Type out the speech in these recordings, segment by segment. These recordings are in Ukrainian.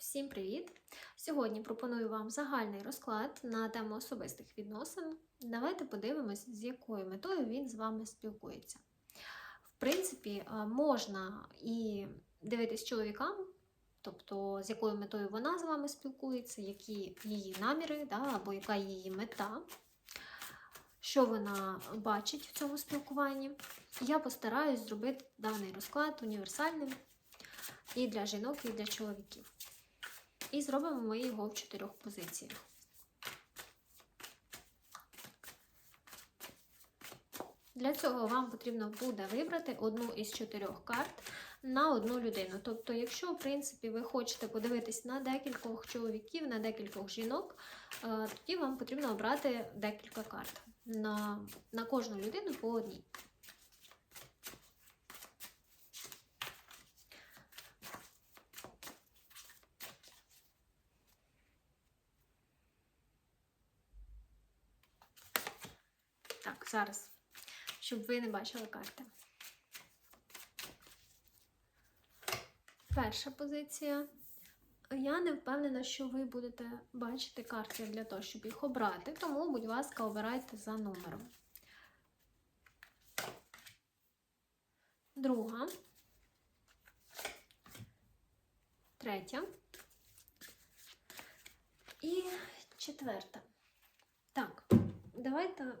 Всім привіт! Сьогодні пропоную вам загальний розклад на тему особистих відносин. Давайте подивимось, з якою метою він з вами спілкується. В принципі, е, можна і дивитись чоловікам, тобто з якою метою вона з вами спілкується, які її наміри, да, або яка її мета, що вона бачить в цьому спілкуванні. Я постараюсь зробити даний розклад універсальним і для жінок, і для чоловіків. І зробимо ми його в чотирьох позиціях. Для цього вам потрібно буде вибрати одну із чотирьох карт на одну людину. Тобто, якщо, в принципі, ви хочете подивитись на декількох чоловіків, на декількох жінок, е, тоді вам потрібно обрати декілька карт на, на кожну людину по одній. Так, зараз, щоб ви не бачили карти. Перша позиція. Я не впевнена, що ви будете бачити карти для того, щоб їх обрати, тому, будь ласка, обирайте за номером. Друга. Третя. І четверта. Так, давайте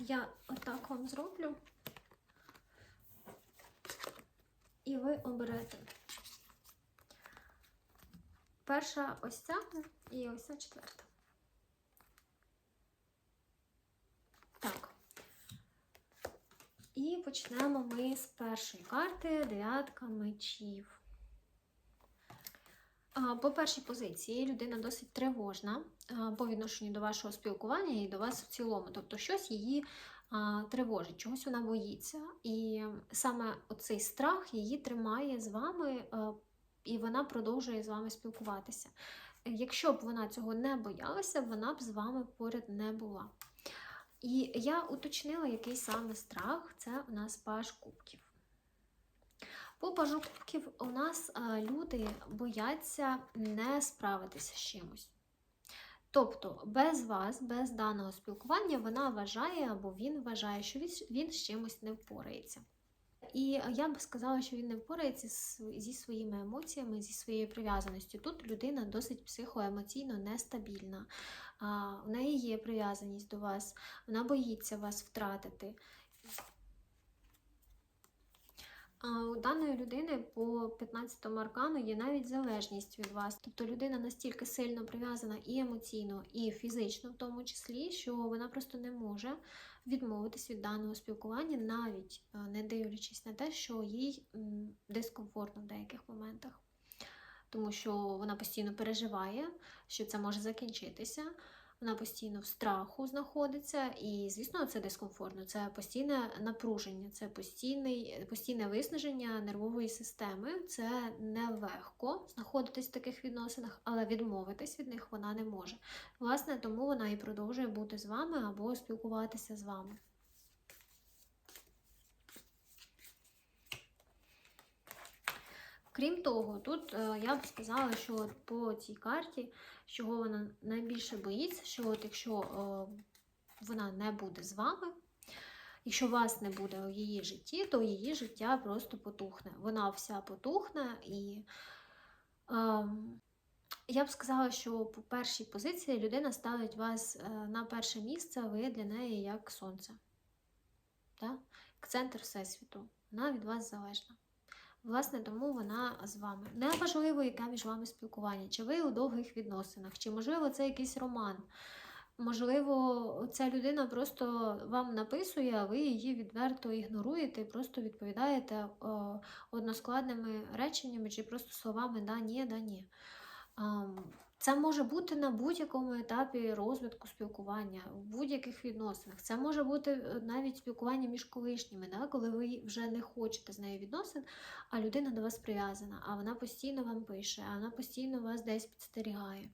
я отак вам зроблю. І ви оберете. Перша ось ця і ось ця четверта. Так. І почнемо ми з першої карти дев'ятка мечів. По першій позиції людина досить тривожна по відношенню до вашого спілкування і до вас в цілому. Тобто щось її тривожить, чогось вона боїться. І саме оцей страх її тримає з вами, і вона продовжує з вами спілкуватися. Якщо б вона цього не боялася, вона б з вами поряд не була. І я уточнила, який саме страх це у нас паш кубків. По пажу кубків у нас а, люди бояться не справитися з чимось. Тобто, без вас, без даного спілкування, вона вважає або він вважає, що він, з чимось не впорається. І я б сказала, що він не впорається зі своїми емоціями, зі своєю прив'язаністю. Тут людина досить психоемоційно нестабільна. В неї є прив'язаність до вас, вона боїться вас втратити. У даної людини по 15 аркану є навіть залежність від вас. Тобто людина настільки сильно прив'язана і емоційно, і фізично, в тому числі, що вона просто не може відмовитись від даного спілкування, навіть е, не дивлячись на те, що їй дискомфортно в деяких моментах. Тому що вона постійно переживає, що це може закінчитися. Вона постійно в страху знаходиться, і, звісно, це дискомфортно. Це постійне напруження, це постійний, постійне виснаження нервової системи. Це нелегко знаходитись в таких відносинах, але відмовитись від них вона не може. Власне, тому вона і продовжує бути з вами або спілкуватися з вами. Крім того, тут е, я б сказала, що от по цій карті, чого вона найбільше боїться, що от якщо е, вона не буде з вами, якщо вас не буде у її житті, то її життя просто потухне. Вона вся потухне і. Е, я б сказала, що по першій позиції людина ставить вас е, на перше місце, ви для неї як сонце. Так? Як центр Всесвіту. Вона від вас залежна. Власне, тому вона з вами. Неважливо, яке між вами спілкування, чи ви у довгих відносинах, чи, можливо, це якийсь роман. Можливо, ця людина просто вам написує, а ви її відверто ігноруєте і просто відповідаєте е, односкладними реченнями чи просто словами да, ні, да, ні. Це може бути на будь-якому етапі розвитку спілкування, в будь-яких відносинах. Це може бути е, навіть спілкування між колишніми, да, коли ви вже не хочете з нею відносин, а людина до вас прив'язана, а вона постійно вам пише, а вона постійно вас десь підстерігає.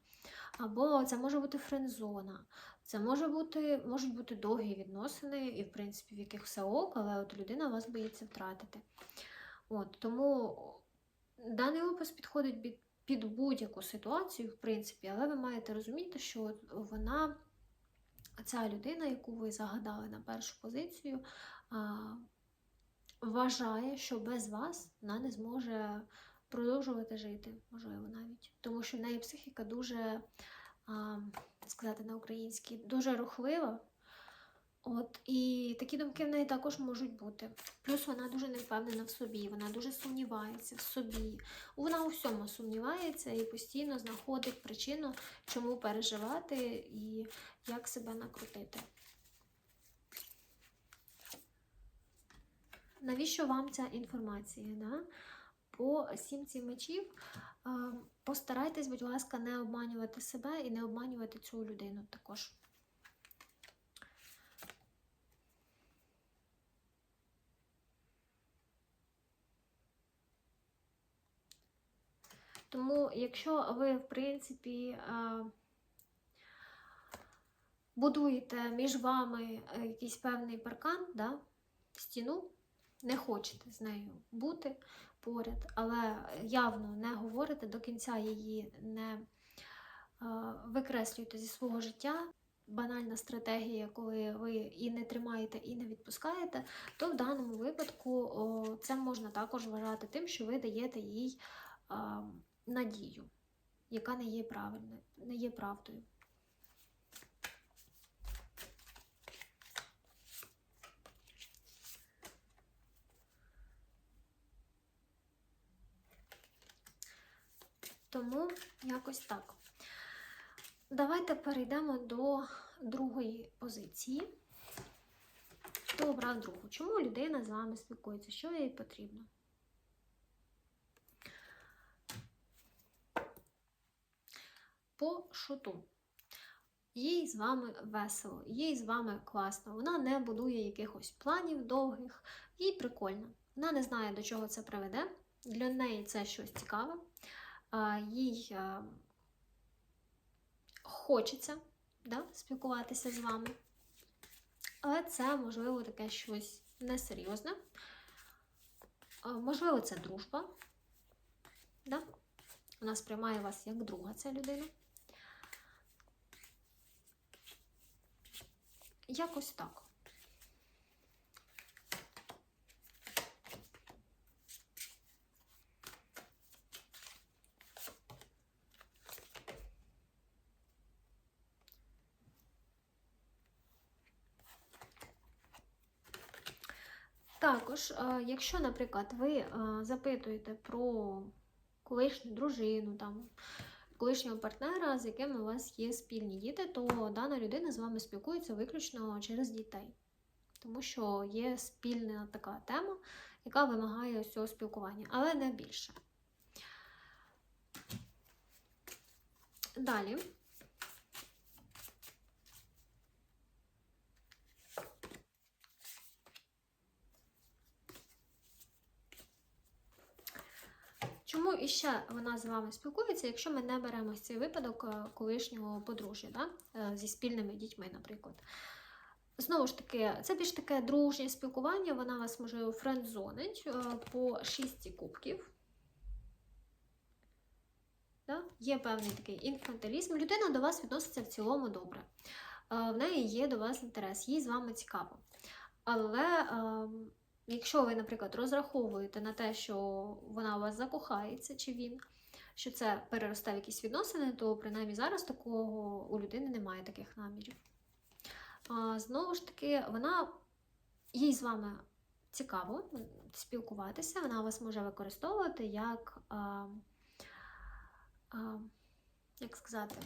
Або це може бути френдзона, це може бути, можуть бути довгі відносини, і в принципі в яких все ок, але от людина вас боїться втратити. От, тому даний опис підходить під під будь-яку ситуацію, в принципі, але ви маєте розуміти, що вона, ця людина, яку ви загадали на першу позицію, вважає, що без вас вона не зможе продовжувати жити, можливо, навіть. Тому що в неї психіка дуже, сказати на українській, дуже рухлива. От, і такі думки в неї також можуть бути. Плюс вона дуже не впевнена в собі, вона дуже сумнівається в собі. Вона у всьому сумнівається і постійно знаходить причину, чому переживати і як себе накрутити. Навіщо вам ця інформація? Да? По сімці мечів е, постарайтесь, будь ласка, не обманювати себе і не обманювати цю людину також. Тому, якщо ви, в принципі, е, будуєте між вами е, якийсь певний паркан, да, стіну, не хочете з нею бути поряд, але явно не говорите, до кінця її не е, викреслюєте зі свого життя. Банальна стратегія, коли ви і не тримаєте, і не відпускаєте, то в даному випадку це можна також вважати тим, що ви даєте їй а, надію, яка не є правильною, не є правдою. Тому якось так. Давайте перейдемо до другої позиції. Хто обрав другу? Чому людина з вами спілкується? Що їй потрібно? По шуту. Їй з вами весело, їй з вами класно. Вона не будує якихось планів довгих, їй прикольно. Вона не знає, до чого це приведе. Для неї це щось цікаве. Їй а, хочеться да, спілкуватися з вами. Але це, можливо, таке щось несерйозне. Можливо, це дружба. Да? Вона сприймає вас як друга, ця людина. Якось так. Також, е, якщо, наприклад, ви е, запитуєте про колишню дружину, там, колишнього партнера, з яким у вас є спільні діти, то дана людина з вами спілкується виключно через дітей. Тому що є спільна така тема, яка вимагає цього спілкування, але не більше. Далі. Чому іще вона з вами спілкується, якщо ми не беремо цей випадок е, колишнього подружжя, да? е, зі спільними дітьми, наприклад. Знову ж таки, це більш таке дружнє спілкування, вона вас може френдзонить е, по шісті кубків. Да? Є певний такий інфантилізм. Людина до вас відноситься в цілому добре. В неї є до вас інтерес, їй з вами цікаво. Але ем, Якщо ви, наприклад, розраховуєте на те, що вона у вас закохається, чи він, що це переросте в якісь відносини, то принаймні зараз такого у людини немає таких намірів. А, Знову ж таки, вона їй з вами цікаво спілкуватися, вона вас може використовувати як, а, а, як сказати,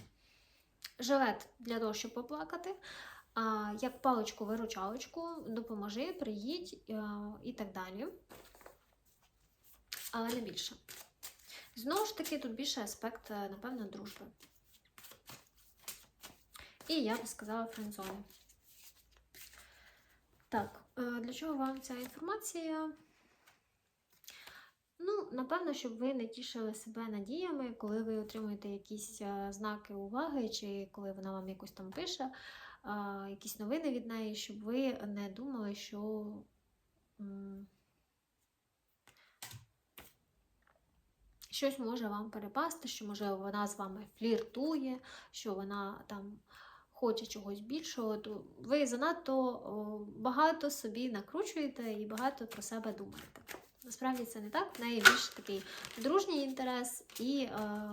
жилет для того, щоб поплакати як паличку-виручалочку, допоможи, приїдь і так далі. Але не більше. Знову ж таки, тут більше аспект, е, напевно, дружби. І я би сказала френдзони. Так, е, для чого вам ця інформація? Ну, напевно, щоб ви не тішили себе надіями, коли ви отримуєте якісь е, знаки уваги, чи коли вона вам якось там пише якісь новини від неї, щоб ви не думали, що. щось може вам перепасти, що, можливо, вона з вами фліртує, що вона там хоче чогось більшого, то ви занадто багато собі накручуєте і багато про себе думаєте. Насправді це не так, в неї більш такий дружній інтерес і е,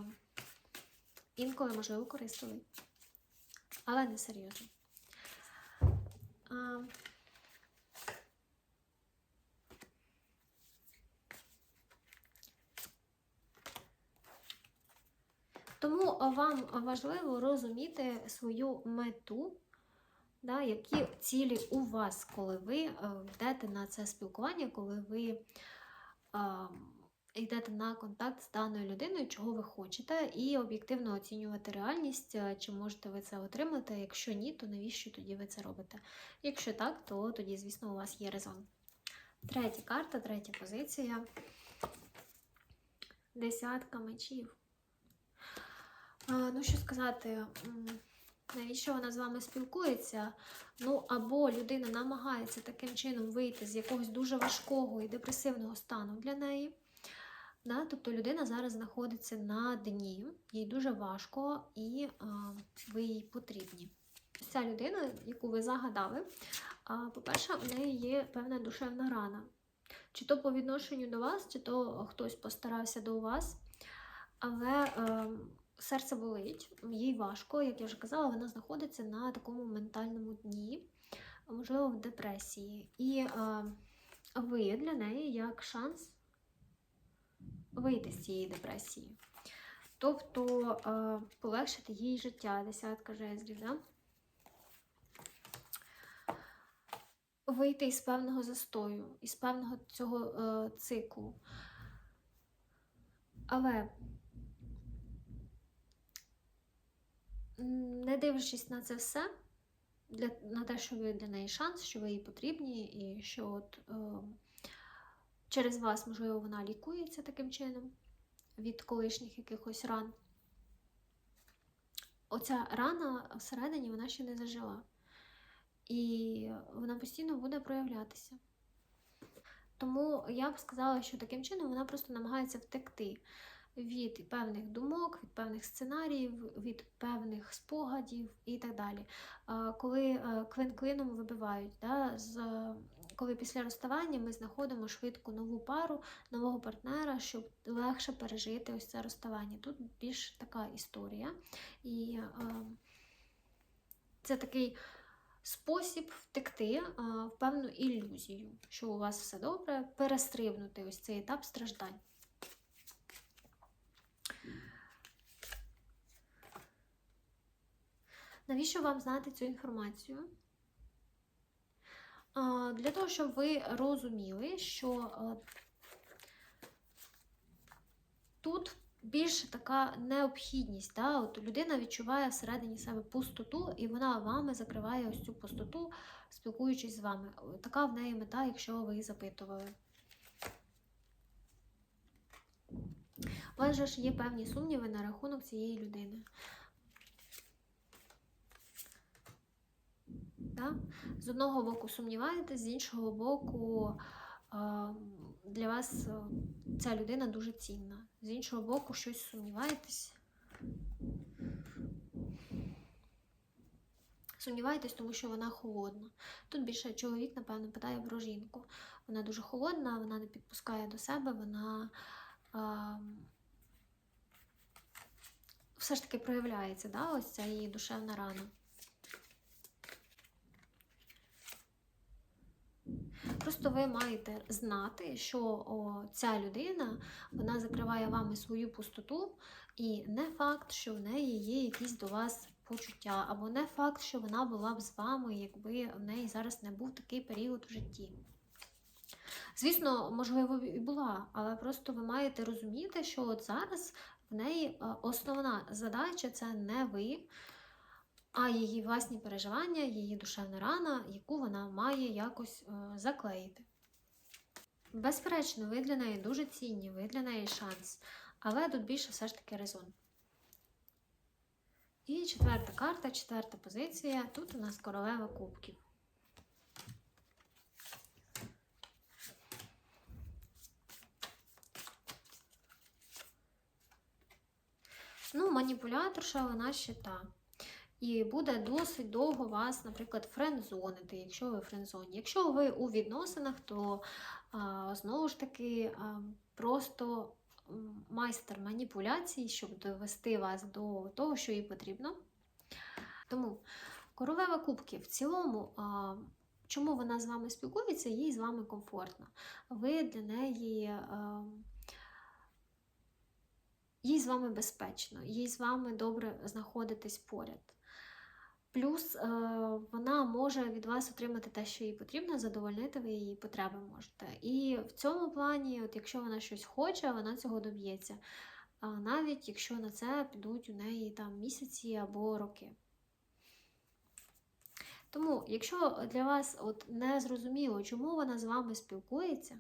інколи, можливо, корисливий, але не серйозно. А, Тому вам важливо розуміти свою мету, да, які цілі у вас, коли ви е, йдете на це спілкування, коли ви е, йдете на контакт з даною людиною, чого ви хочете, і об'єктивно оцінювати реальність, е, чи можете ви це отримати. Якщо ні, то навіщо тоді ви це робите? Якщо так, то тоді, звісно, у вас є резон. Третя карта, третя позиція. Десятка мечів. Ну, що сказати, навіщо вона з вами спілкується? Ну, або людина намагається таким чином вийти з якогось дуже важкого і депресивного стану для неї. Да? Тобто людина зараз знаходиться на дні, їй дуже важко, і а, ви їй потрібні. Ця людина, яку ви загадали, по-перше, в неї є певна душевна рана. Чи то по відношенню до вас, чи то хтось постарався до вас. Але. А, серце болить, їй важко, як я вже казала, вона знаходиться на такому ментальному дні, можливо, в депресії. І е, ви для неї як шанс вийти з цієї депресії. Тобто е, полегшити їй життя, десятка жезлів, да? вийти із певного застою, із певного цього е, циклу. Але не дивлячись на це все, для, на те, що ви для неї шанс, що ви їй потрібні, і що от, е, через вас, можливо, вона лікується таким чином від колишніх якихось ран. Оця рана всередині вона ще не зажила. І вона постійно буде проявлятися. Тому я б сказала, що таким чином вона просто намагається втекти від певних думок, від певних сценаріїв, від певних спогадів і так далі. Коли е, клин клином вибивають, да, з, коли після розставання ми знаходимо швидко нову пару, нового партнера, щоб легше пережити ось це розставання. Тут більш така історія. І е, це такий. Спосіб втекти а, в певну ілюзію, що у вас все добре, перестрибнути ось цей етап страждань. Навіщо вам знати цю інформацію? Для того, щоб ви розуміли, що тут більше така необхідність. Да? От Людина відчуває всередині себе пустоту, і вона вами закриває ось цю пустоту, спілкуючись з вами. Така в неї мета, якщо ви запитували. У вас же ж є певні сумніви на рахунок цієї людини. Да? З одного боку сумніваєтесь, з іншого боку, для вас ця людина дуже цінна. З іншого боку, щось сумніваєтесь. Сумніваєтесь, тому що вона холодна. Тут більше чоловік, напевно, питає про жінку. Вона дуже холодна, вона не підпускає до себе, вона все ж таки проявляється, да, ось ця її душевна рана. Просто ви маєте знати, що о, ця людина вона закриває вами свою пустоту, і не факт, що в неї є якісь до вас почуття, або не факт, що вона була б з вами, якби в неї зараз не був такий період в житті. Звісно, можливо, і була, але просто ви маєте розуміти, що от зараз в неї основна задача це не ви а її власні переживання, її душевна рана, яку вона має якось е, заклеїти. Безперечно, ви для неї дуже цінні, ви для неї шанс, але тут більше все ж таки резон. І четверта карта, четверта позиція. Тут у нас королева кубків. Ну, маніпуляторша вона ще та. І буде досить довго вас, наприклад, френдзонити, якщо ви френдзоні. Якщо ви у відносинах, то знову ж таки просто майстер маніпуляцій, щоб довести вас до того, що їй потрібно. Тому королева кубків в цілому. Чому вона з вами спілкується, їй з вами комфортно. Ви для неї а, їй з вами безпечно, їй з вами добре знаходитись поряд. Плюс е, вона може від вас отримати те, що їй потрібно, задовольнити ви її потреби можете. І в цьому плані, от якщо вона щось хоче, вона цього доб'ється. Навіть якщо на це підуть у неї там місяці або роки. Тому, якщо для вас от не зрозуміло, чому вона з вами спілкується,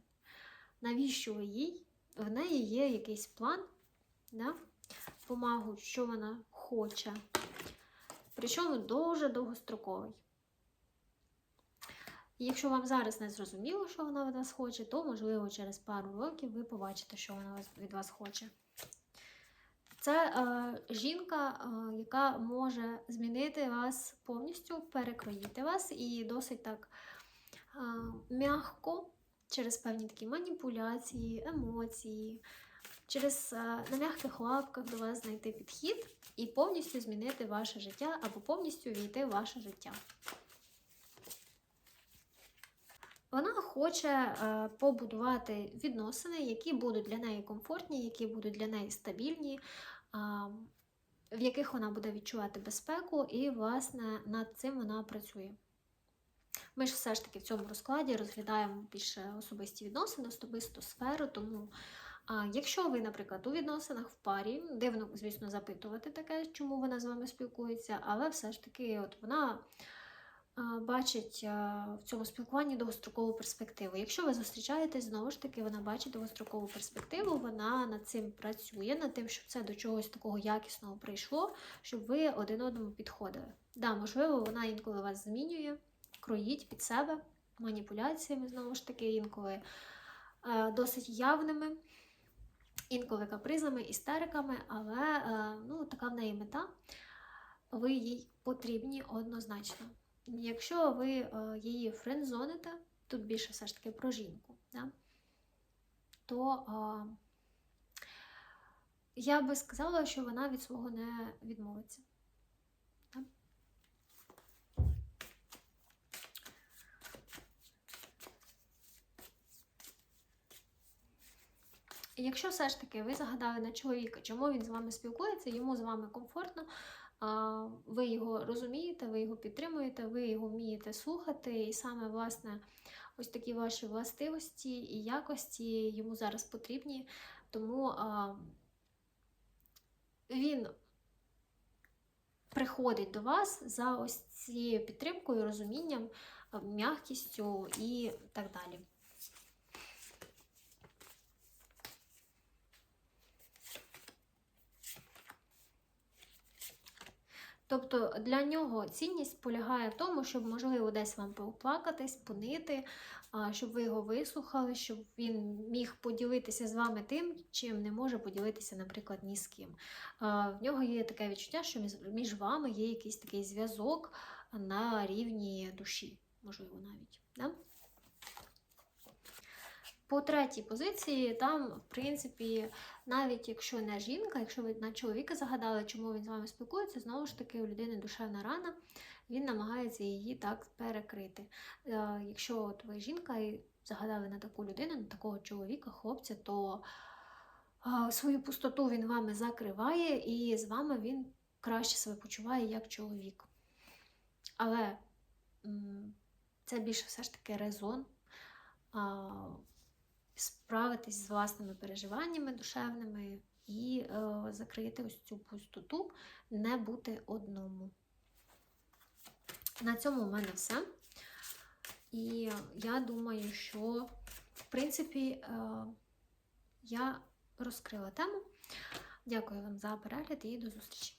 навіщо ви їй, в неї є якийсь план, да? помагу, що вона хоче. Причому дуже довгостроковий. І якщо вам зараз не зрозуміло, що вона від вас хоче, то, можливо, через пару років ви побачите, що вона від вас хоче. Це е, жінка, е, яка може змінити вас повністю, перекроїти вас і досить так е, м'яко через певні такі маніпуляції, емоції, через е, на м'яких лапках до вас знайти підхід і повністю змінити ваше життя або повністю війти в ваше життя. Вона хоче е, побудувати відносини, які будуть для неї комфортні, які будуть для неї стабільні, в яких вона буде відчувати безпеку, і, власне, над цим вона працює. Ми ж все ж таки в цьому розкладі розглядаємо більше особисті відносини, особисту сферу, тому а якщо ви, наприклад, у відносинах в парі, дивно, звісно, запитувати таке, чому вона з вами спілкується, але все ж таки, от вона бачить в цьому спілкуванні довгострокову перспективу. Якщо ви зустрічаєтесь, знову ж таки, вона бачить довгострокову перспективу, вона над цим працює, над тим, щоб це до чогось такого якісного прийшло, щоб ви один одному підходили. Да, можливо, вона інколи вас змінює, кроїть під себе маніпуляціями, знову ж таки, інколи досить явними інколи капризами, істериками, але е, ну, така в неї мета, ви їй потрібні однозначно. Якщо ви е, її френдзоните, тут більше все ж таки про жінку, да? то е, я би сказала, що вона від свого не відмовиться. Якщо все ж таки ви загадали на чоловіка, чому він з вами спілкується, йому з вами комфортно, ви його розумієте, ви його підтримуєте, ви його вмієте слухати, і саме власне ось такі ваші властивості і якості йому зараз потрібні. Тому він приходить до вас за ось цією підтримкою, розумінням, м'якістю і так далі. Тобто для нього цінність полягає в тому, щоб, можливо, десь вам поплакатись, понити, щоб ви його вислухали, щоб він міг поділитися з вами тим, чим не може поділитися, наприклад, ні з ким. В нього є таке відчуття, що між- вами є якийсь такий зв'язок на рівні душі, можливо, навіть. Да? По третій позиції, там, в принципі, навіть якщо не жінка, якщо ви на чоловіка загадали, чому він з вами спілкується, знову ж таки, у людини душевна рана, він намагається її так перекрити. Е, Якщо от ви жінка і загадали на таку людину, на такого чоловіка, хлопця, то е, свою пустоту він вами закриває, і з вами він краще себе почуває як чоловік. Але це більше все ж таки резон. Справитись з власними переживаннями душевними і е, закрити ось цю пустоту, не бути одному. На цьому в мене все. І я думаю, що, в принципі, е, я розкрила тему. Дякую вам за перегляд і до зустрічі!